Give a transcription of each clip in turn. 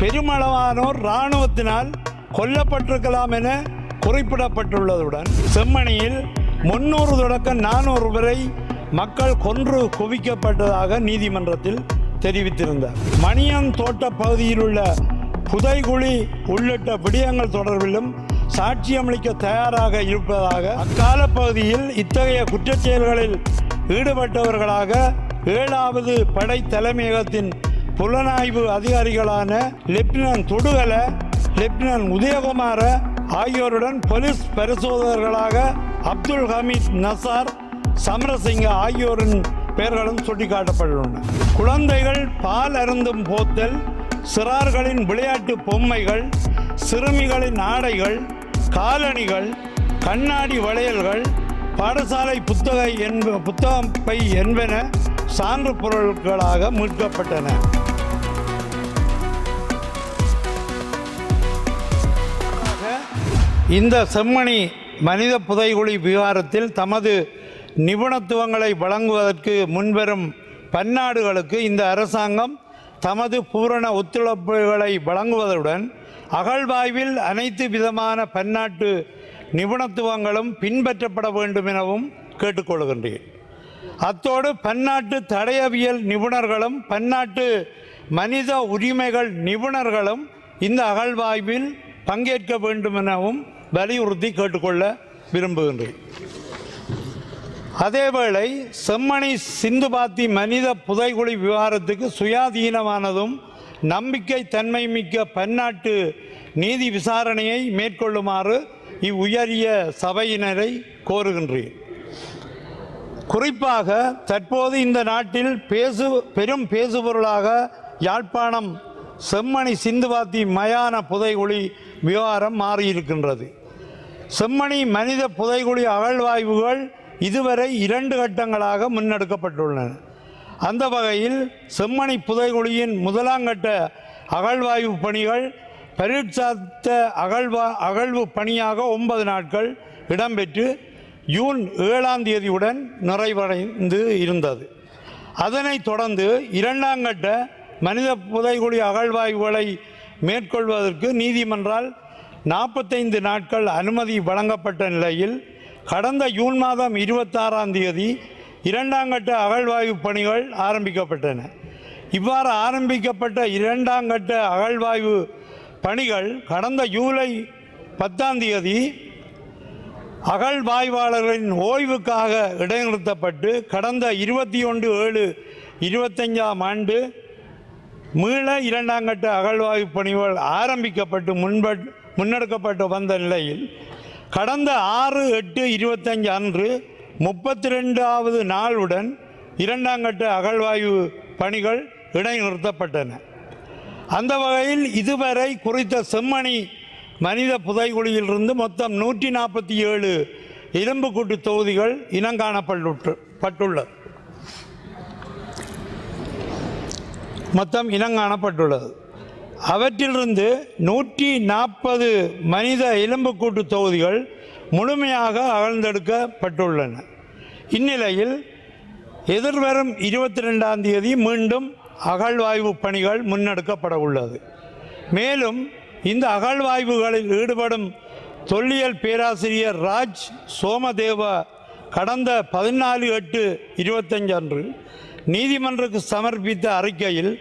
பெருமளவானோர் இராணுவத்தினால் கொல்லப்பட்டிருக்கலாம் என குறிப்பிடப்பட்டுள்ளதுடன் செம்மணியில் முன்னூறு தொடக்கம் நானூறு வரை மக்கள் கொன்று குவிக்கப்பட்டதாக நீதிமன்றத்தில் தெரிவித்திருந்தார். மணியன் தோட்ட பகுதியில் உள்ள புதைகுழி உள்ளிட்ட விடயங்கள் தொடர்பிலும் சாட்சியமளிக்க தயாராக இருப்பதாக அக்கால பகுதியில் இத்தகைய குற்றச் செயல்களில் ஈடுபட்டவர்களாக ஏழாவது படை தலைமையகத்தின் புலனாய்வு அதிகாரிகளான லெப்டினன்ட் தொடுகலை லெப்டினன்ட் உதயகுமார ஆகியோருடன் போலீஸ் பரிசோதகர்களாக அப்துல் ஹமீத் நசார் சமரசிங்க ஆகியோரின் பெயர்களும் சுட்டிக்காட்டப்பட்டுள்ளன. குழந்தைகள் பால் அருந்தும் போத்தல் சிறார்களின் விளையாட்டு பொம்மைகள் சிறுமிகளின் ஆடைகள் காலணிகள் கண்ணாடி வளையல்கள் பாடசாலை புத்தக என்ப புத்தகம் பை என்பன சான்று பொருட்களாக மீட்கப்பட்டன. இந்த செம்மணி மனித புதைகுழி விவகாரத்தில் தமது நிபுணத்துவங்களை வழங்குவதற்கு முன்வரும் பன்னாடுகளுக்கு இந்த அரசாங்கம் தமது பூரண ஒத்துழைப்புகளை வழங்குவதுடன் அகழ்வாய்வில் அனைத்து விதமான பன்னாட்டு நிபுணத்துவங்களும் பின்பற்றப்பட வேண்டும் எனவும் கேட்டுக்கொள்கின்றேன். அத்தோடு பன்னாட்டு தடையவியல் நிபுணர்களும் பன்னாட்டு மனித உரிமைகள் நிபுணர்களும் இந்த அகழ்வாய்வில் பங்கேற்க வேண்டும் எனவும் வலியுறுத்தி கேட்டுக்கொள்ள விரும்புகின்றேன். அதேவேளை செம்மணி சிந்துபாத்தி மனித புதைகுழி விவகாரத்துக்கு சுயாதீனமானதும் நம்பிக்கை தன்மை மிக்க பன்னாட்டு நீதி விசாரணையை மேற்கொள்ளுமாறு இவ்வுயரிய சபையினரை கோருகின்றேன். குறிப்பாக தற்போது இந்த நாட்டில் பேசு பெரும் பேசுபொருளாக யாழ்ப்பாணம் செம்மணி சிந்துவாத்தி மயான புதைகுழி விவகாரம் மாறியிருக்கின்றது. செம்மணி மனித புதைகுழி அகழ்வாய்வுகள் இதுவரை இரண்டு கட்டங்களாக முன்னெடுக்கப்பட்டுள்ளன. அந்த வகையில் செம்மணி புதைகுழியின் முதலாம் கட்ட அகழ்வாய்வு பணிகள் பரீட்சாத்த அகழ்வா அகழ்வு பணியாக ஒன்பது நாட்கள் இடம்பெற்று ஜூன் ஏழாம் தேதியுடன் நிறைவடைந்து இருந்தது. அதனைத் தொடர்ந்து இரண்டாம் கட்ட மனித புதைகுழி அகழ்வாய்வுகளை மேற்கொள்வதற்கு நீதிமன்றால் நாற்பத்தைந்து நாட்கள் அனுமதி வழங்கப்பட்ட நிலையில் கடந்த ஜூன் மாதம் இருபத்தாறாம் தேதி இரண்டாம் கட்ட அகழ்வாய்வு பணிகள் ஆரம்பிக்கப்பட்டன. இவ்வாறு ஆரம்பிக்கப்பட்ட இரண்டாம் கட்ட அகழ்வாய்வு பணிகள் கடந்த ஜூலை பத்தாம் தேதி அகழ்வாய்வாளர்களின் ஓய்வுக்காக இடைநிறுத்தப்பட்டு கடந்த இருபத்தி ஒன்று ஏழு இருபத்தஞ்சாம் ஆண்டு மீள இரண்டாம் கட்ட அகழ்வாய்வு பணிகள் ஆரம்பிக்கப்பட்டு முன்பட் முன்னெடுக்கப்பட்டு வந்த நிலையில் கடந்த ஆறு எட்டு இருபத்தஞ்சு அன்று முப்பத்தி ரெண்டாவது நாளுடன் இரண்டாம் கட்ட அகழ்வாய்வு பணிகள் இடைநிறுத்தப்பட்டன. அந்த வகையில் இதுவரை குறித்த செம்மணி மனித புதைகுழியிலிருந்து மொத்தம் நூற்றி நாற்பத்தி ஏழு எலும்புக்கூட்டு தொகுதிகள் இனங்காணப்பட்டு பட்டுள்ளது. மொத்தம் இனங்காணப்பட்டுள்ளது அவற்றிலிருந்து நூற்றி நாற்பது மனித எலும்புக்கூட்டு தொகுதிகள் முழுமையாக அகழ்ந்தெடுக்கப்பட்டுள்ளன. இந்நிலையில் எதிர்வரும் இருபத்தி ரெண்டாம் தேதி மீண்டும் அகழ்வாய்வு பணிகள் முன்னெடுக்கப்பட உள்ளது. மேலும் இந்த அகழ்வாய்வுகளில் ஈடுபடும் தொல்லியல் பேராசிரியர் ராஜ் சோமதேவ கடந்த பதினாலு எட்டு இருபத்தஞ்சு அன்று சமர்ப்பித்த அறிக்கையில்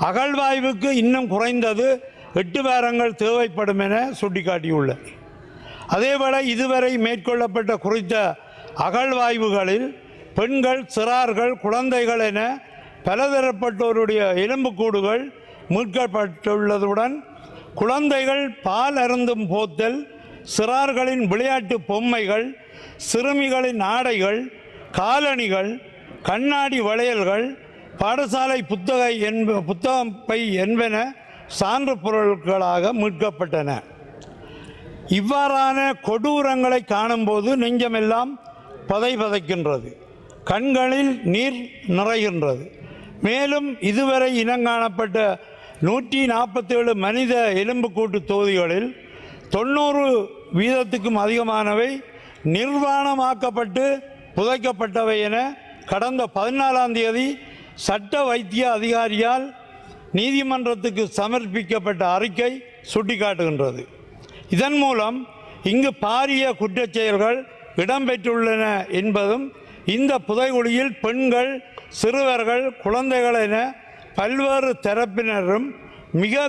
அகழ்வாய்வுக்கு இன்னும் குறைந்தது எட்டு வாரங்கள் தேவைப்படும் என சுட்டிக்காட்டியுள்ளது அதேபோல இதுவரை மேற்கொள்ளப்பட்ட குறித்த அகழ்வாய்வுகளில் பெண்கள் சிறார்கள் குழந்தைகள் என பலதரப்பட்டோருடைய எலும்புக்கூடுகள் மீட்கப்பட்டுள்ளதுடன் குழந்தைகள் பால் அருந்தும் போத்தல் சிறார்களின் விளையாட்டு பொம்மைகள் சிறுமிகளின் ஆடைகள் காலணிகள் கண்ணாடி வளையல்கள் பாடசாலை புத்தகை என்ப புத்தகம் பை என்பன சான்று பொருட்களாக மீட்கப்பட்டன. இவ்வாறான கொடூரங்களை காணும்போது நெஞ்சமெல்லாம் பதை பதைக்கின்றது. கண்களில் நீர் நிறைகின்றது. மேலும் இதுவரை இனங்காணப்பட்ட நூற்றி நாற்பத்தேழு மனித எலும்புக்கூட்டு தொகுதிகளில் தொண்ணூறு வீதத்துக்கும் அதிகமானவை நிர்வாணமாக்கப்பட்டு புதைக்கப்பட்டவை என கடந்த பதினாலாம் தேதி சட்ட வைத்திய அதிகாரியால் நீதிமன்றத்துக்கு சமர்ப்பிக்கப்பட்ட அறிக்கை சுட்டிக்காட்டுகின்றது. இதன் மூலம் இங்கு பாரிய குற்றச் செயல்கள் இடம்பெற்றுள்ளன என்பதும் இந்த புதைகுழியில் பெண்கள் சிறுவர்கள் குழந்தைகள் என பல்வேறு தரப்பினரும் மிக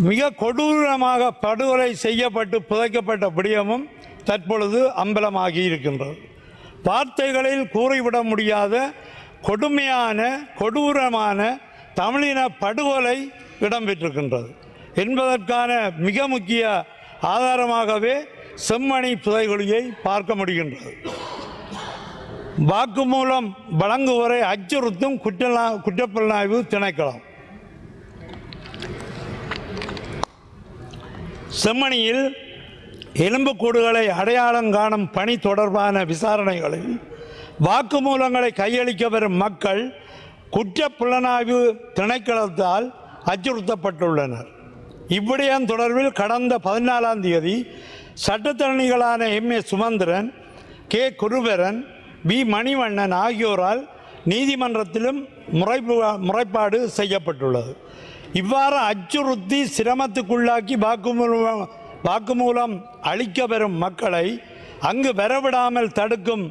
மிக கொடூரமாக படுகொலை செய்யப்பட்டு புதைக்கப்பட்ட விடயமும் தற்பொழுது அம்பலமாகி இருக்கின்றது வார்த்தைகளில் கூறிவிட முடியாத கொடுமையான கொடூரமான தமிழின படுகொலை இடம்பெற்றிருக்கின்றது. என்பதற்கான மிக முக்கிய ஆதாரமாகவே செம்மணி புதைகுழியை பார்க்க முடிகின்றது. வாக்குமூலம் வழங்குவரை அச்சுறுத்தும் குற்றலா குற்றப்புலனாய்வு திணைக்களம். செம்மணியில் எலும்புக்கூடுகளை அடையாளம் காணும் பணி தொடர்பான விசாரணைகளில் வாக்குமூலங்களை கையளிக்க வரும் மக்கள் குற்ற புலனாய்வு திணைக்களத்தால் அச்சுறுத்தப்பட்டுள்ளனர். இவ்விடயம் தொடர்பில் கடந்த பதினாலாம் தேதி சட்டத்தரணிகளான M. A. Sumanthiran K. Guruparan V Manivannan ஆகியோரால் நீதிமன்றத்திலும் முறைப்பு முறைப்பாடு செய்யப்பட்டுள்ளது. இவ்வாறு அச்சுறுத்தி சிரமத்துக்குள்ளாக்கி வாக்குமூலம் வாக்குமூலம் அளிக்க பெறும் மக்களை அங்கு வரவிடாமல் தடுக்கும்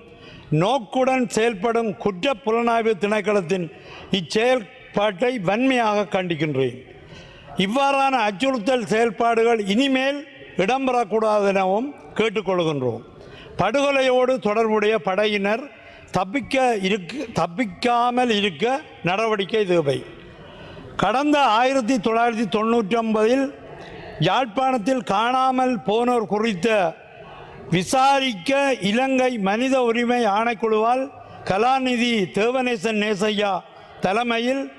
நோக்குடன் செயல்படும் குற்ற புலனாய்வு திணைக்களத்தின் இச்செயல்பாட்டை வன்மையாக கண்டிக்கின்றேன். இவ்வாறான அச்சுறுத்தல் செயல்பாடுகள் இனிமேல் இடம்பெறக்கூடாது எனவும் கேட்டுக்கொள்கின்றோம். படுகொலையோடு தொடர்புடைய படையினர் தப்பிக்க இருக்க தப்பிக்காமல் இருக்க நடவடிக்கை தேவை. கடந்த ஆயிரத்தி தொள்ளாயிரத்தி தொண்ணூற்றி ஒன்பதில் யாழ்ப்பாணத்தில் காணாமல் போனோர் குறித்த விசாரிக்க இலங்கை மனித உரிமை ஆணைக்குழுவால் கலாநிதி தேவநேசன் நேசையா தலைமையில்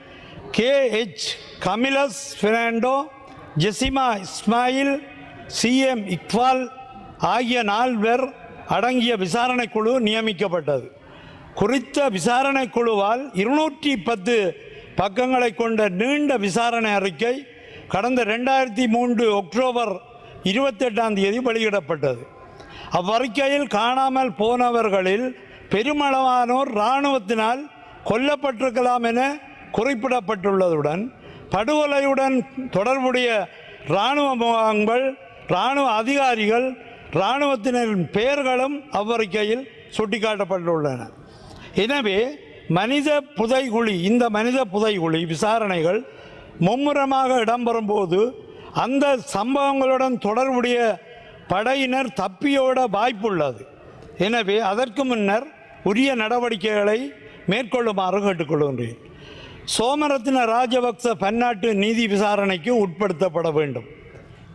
K H Camillus Fernando Jezima Ismail C M Iqbal ஆகிய நால்வர் அடங்கிய விசாரணை குழு நியமிக்கப்பட்டது. குறித்த விசாரணை குழுவால் இருநூற்றி பத்து பக்கங்களை கொண்ட நீண்ட விசாரணை அறிக்கை கடந்த ரெண்டாயிரத்தி மூன்று அக்டோபர் இருபத்தெட்டாம் தேதி வெளியிடப்பட்டது. அவ்வறிக்கையில் காணாமல் போனவர்களில் பெருமளவானோர் இராணுவத்தினால் கொல்லப்பட்டிருக்கலாம் என குறிப்பிடப்பட்டுள்ளதுடன் படுகொலையுடன் தொடர்புடைய இராணுவ முகாம்கள் இராணுவ அதிகாரிகள் இராணுவத்தினரின் பெயர்களும் அவ்வறிக்கையில் சுட்டிக்காட்டப்பட்டுள்ளன. எனவே மனித புதைகுழி இந்த மனித புதைகுழி விசாரணைகள் மும்முரமாக இடம்பெறும் போது அந்த சம்பவங்களுடன் தொடர்புடைய படையினர் தப்பியோட வாய்ப்புள்ளது. எனவே அதற்கு முன்னர் உரிய நடவடிக்கைகளை மேற்கொள்ளுமாறு கேட்டுக்கொள்கின்றேன். சோமரத்ன ராஜபக்ச பன்னாட்டு நீதி விசாரணைக்கு உட்படுத்தப்பட வேண்டும்.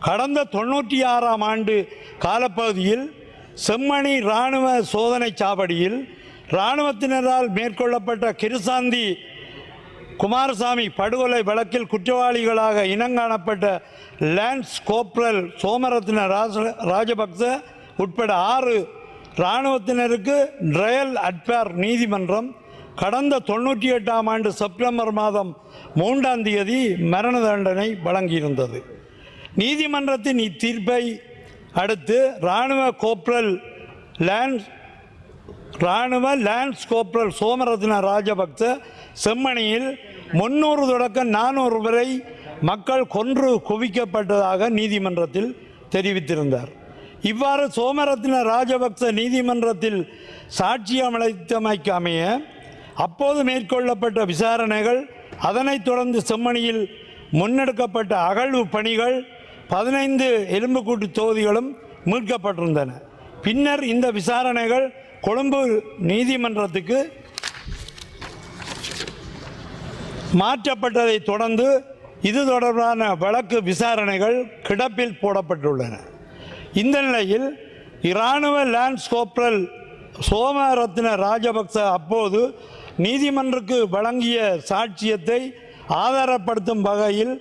கடந்த தொண்ணூற்றி ஆறாம் ஆண்டு காலப்பகுதியில் செம்மணி இராணுவ சோதனை சாவடியில் இராணுவத்தினரால் மேற்கொள்ளப்பட்ட கிருசாந்தி குமாரசாமி படுகொலை வழக்கில் குற்றவாளிகளாக இனங்காணப்பட்ட லான்ஸ் கோப்ரல் சோமரத்ன ராஜ ராஜபக்ச உட்பட ஆறு இராணுவத்தினருக்கு ட்ரையல் அட்பேர் நீதிமன்றம் கடந்த தொண்ணூற்றி எட்டாம் ஆண்டு செப்டம்பர் மாதம் மூன்றாம் தேதி மரண தண்டனை வழங்கியிருந்தது. நீதிமன்றத்தின் இத்தீர்ப்பை அடுத்து இராணுவ கோப்ரல் லான்ஸ் இராணுவ லான்ஸ் கோப்ரல் சோமரத்ன ராஜபக்ச செம்மணியில் முன்னூறு தொடக்கம் நானூறு வரை மக்கள் கொன்று குவிக்கப்பட்டதாக நீதிமன்றத்தில் தெரிவித்திருந்தார். இவ்வாறு சோமரத்ன ராஜபக்ச நீதிமன்றத்தில் சாட்சியம் அமைய அப்போது மேற்கொள்ளப்பட்ட விசாரணைகள் அதனைத் தொடர்ந்து செம்மணியில் முன்னெடுக்கப்பட்ட அகழ்வு பணிகள் பதினைந்து எலும்புக்கூட்டு தொகுதிகளும் மீட்கப்பட்டிருந்தன. பின்னர் இந்த விசாரணைகள் கொழும்பு நீதிமன்றத்துக்கு மாற்றப்பட்டதை தொடர்ந்து இது தொடர்பான வழக்கு விசாரணைகள் கிடப்பில் போடப்பட்டுள்ளன. இந்த நிலையில் இராணுவ லான்ஸ் கோப்ரல் சோமரத்ன ராஜபக்ச அப்போது நீதிமன்றக்கு வழங்கிய சாட்சியத்தை ஆதாரப்படுத்தும் வகையில்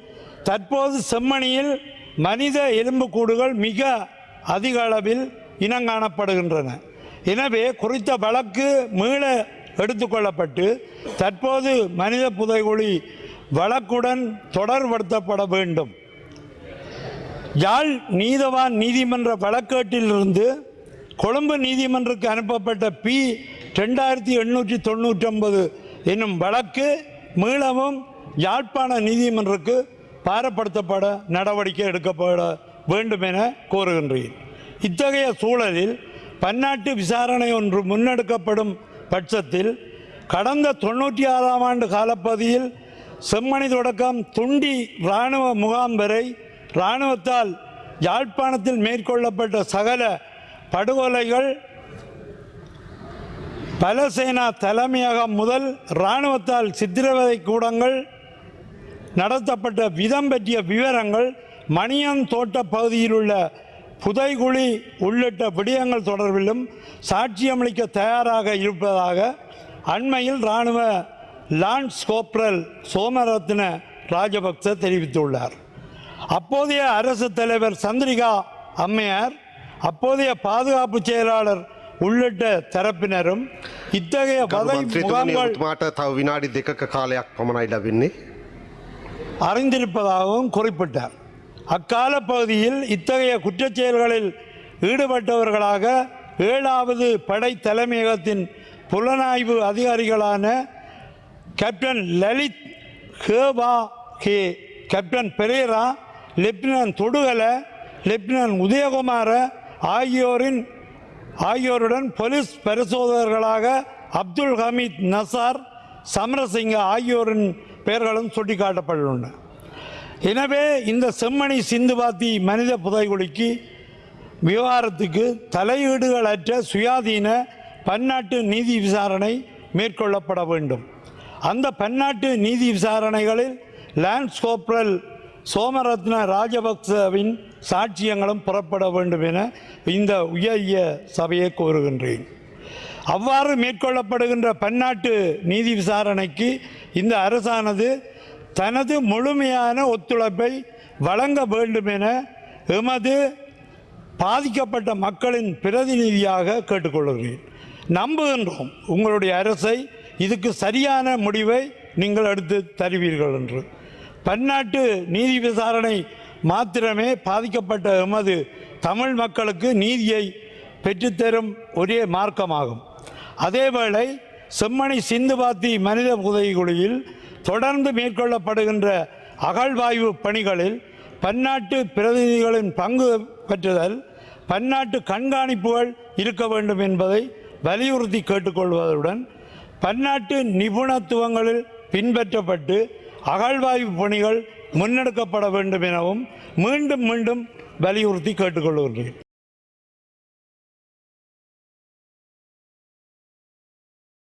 தற்போது செம்மணியில் மனித எலும்புக்கூடுகள் மிக அதிக அளவில் இனங்காணப்படுகின்றன. எனவே குறித்த வழக்கு மீள எடுத்துக்கொள்ளப்பட்டு தற்போது மனித புதைகுழி வழக்குடன் தொடர்படுத்தப்பட வேண்டும். யாழ் நீதவான் நீதிமன்ற வழக்கேட்டிலிருந்து கொழும்பு நீதிமன்றக்கு அனுப்பப்பட்ட பி ரெண்டாயிரத்தி எண்ணூற்றி தொண்ணூற்றி ஒன்பது என்னும் வழக்கு மீளவும் யாழ்ப்பாண நீதிமன்றக்கு பாரப்படுத்தப்பட நடவடிக்கை எடுக்கப்பட வேண்டும் என கோருகின்றேன். இத்தகைய சூழலில் பன்னாட்டு விசாரணை ஒன்று முன்னெடுக்கப்படும் பட்சத்தில் கடந்த தொண்ணூற்றி ஆறாம் ஆண்டு காலப்பகுதியில் செம்மணி தொடக்கம் துண்டி இராணுவ முகாம் வரை இராணுவத்தால் யாழ்ப்பாணத்தில் மேற்கொள்ளப்பட்ட சகல படுகொலைகள் பலசேனா தலைமையகம் முதல் இராணுவத்தால் சித்திரவதை கூடங்கள் நடத்தப்பட்ட விதம் பற்றிய விவரங்கள் மணியன் தோட்ட பகுதியில் உள்ள புதைகுழி உள்ளிட்ட விடயங்கள் தொடர்பிலும் சாட்சியமளிக்க தயாராக இருப்பதாக அண்மையில் இராணுவ லான்ஸ் கோப்ரல் சோமரத்ன ராஜபக்ச தெரிவித்துள்ளார். அப்போதைய அரசு தலைவர் சந்திரிகா அம்மையார் அப்போதைய பாதுகாப்பு செயலாளர் உள்ளிட்ட தரப்பினரும் இத்தகைய பதை முகாம்கள் அறிந்திருப்பதாகவும் குறிப்பிட்டார். அக்கால பகுதியில் இத்தகைய குற்றச் செயல்களில் ஈடுபட்டவர்களாக ஏழாவது படை தலைமையகத்தின் புலனாய்வு அதிகாரிகளான captain Lalith Hewa K captain Perera lieutenant Thodukala lieutenant Udayakumara ஆகியோரின் ஆகியோருடன் போலீஸ் பரிசோதகர்களாக அப்துல் ஹமீத் நசார் சமரசிங்க ஆகியோரின் பெயர்களும் சுட்டிக்காட்டப்பட்டுள்ளன. எனவே இந்த செம்மணி சிந்துபாத்தி மனித புதைகுழிக்கு விவகாரத்துக்கு தலையீடுகளற்ற சுயாதீன பன்னாட்டு நீதி விசாரணை மேற்கொள்ளப்பட வேண்டும். அந்த பன்னாட்டு நீதி விசாரணைகளில் லான்ஸ் கோப்ரல் சோமரத்ன ராஜபக்சவின் சாட்சியங்களும் புறப்பட வேண்டும் என இந்த உயரிய சபையை கோருகின்றேன். அவ்வாறு மேற்கொள்ளப்படுகின்ற பன்னாட்டு நீதி விசாரணைக்கு இந்த அரசானது தனது முழுமையான ஒத்துழைப்பை வழங்க வேண்டும் என எமது பாதிக்கப்பட்ட மக்களின் பிரதிநிதியாக கேட்டுக்கொள்கிறேன். நம்புகின்றோம் உங்களுடைய அரசை இதுக்கு சரியான முடிவை நீங்கள் எடுத்து தருவீர்கள் என்று. பன்னாட்டு நீதி விசாரணை மாத்திரமே பாதிக்கப்பட்ட எமது தமிழ் மக்களுக்கு நீதியை பெற்றுத்தரும் ஒரே மார்க்கமாகும். அதேவேளை செம்மணி சிந்துபாத்தி மனித உதவிக்குழுவில் தொடர்ந்து மேற்கொள்ளப்படுகின்ற அகழ்வாய்வு பணிகளில் பன்னாட்டு பிரதிநிதிகளின் பங்கு பெற்றுதல் பன்னாட்டு கண்காணிப்புகள் இருக்க வேண்டும் என்பதை வலியுறுத்தி கேட்டுக்கொள்வதுடன் பன்னாட்டு நிபுணத்துவங்களில் பின்பற்றப்பட்டு அகழ்வாய்வு பணிகள் முன்னெடுக்கப்பட வேண்டும் எனவும் மீண்டும் மீண்டும் வலியுறுத்தி கேட்டுக்கொள்கின்றேன்.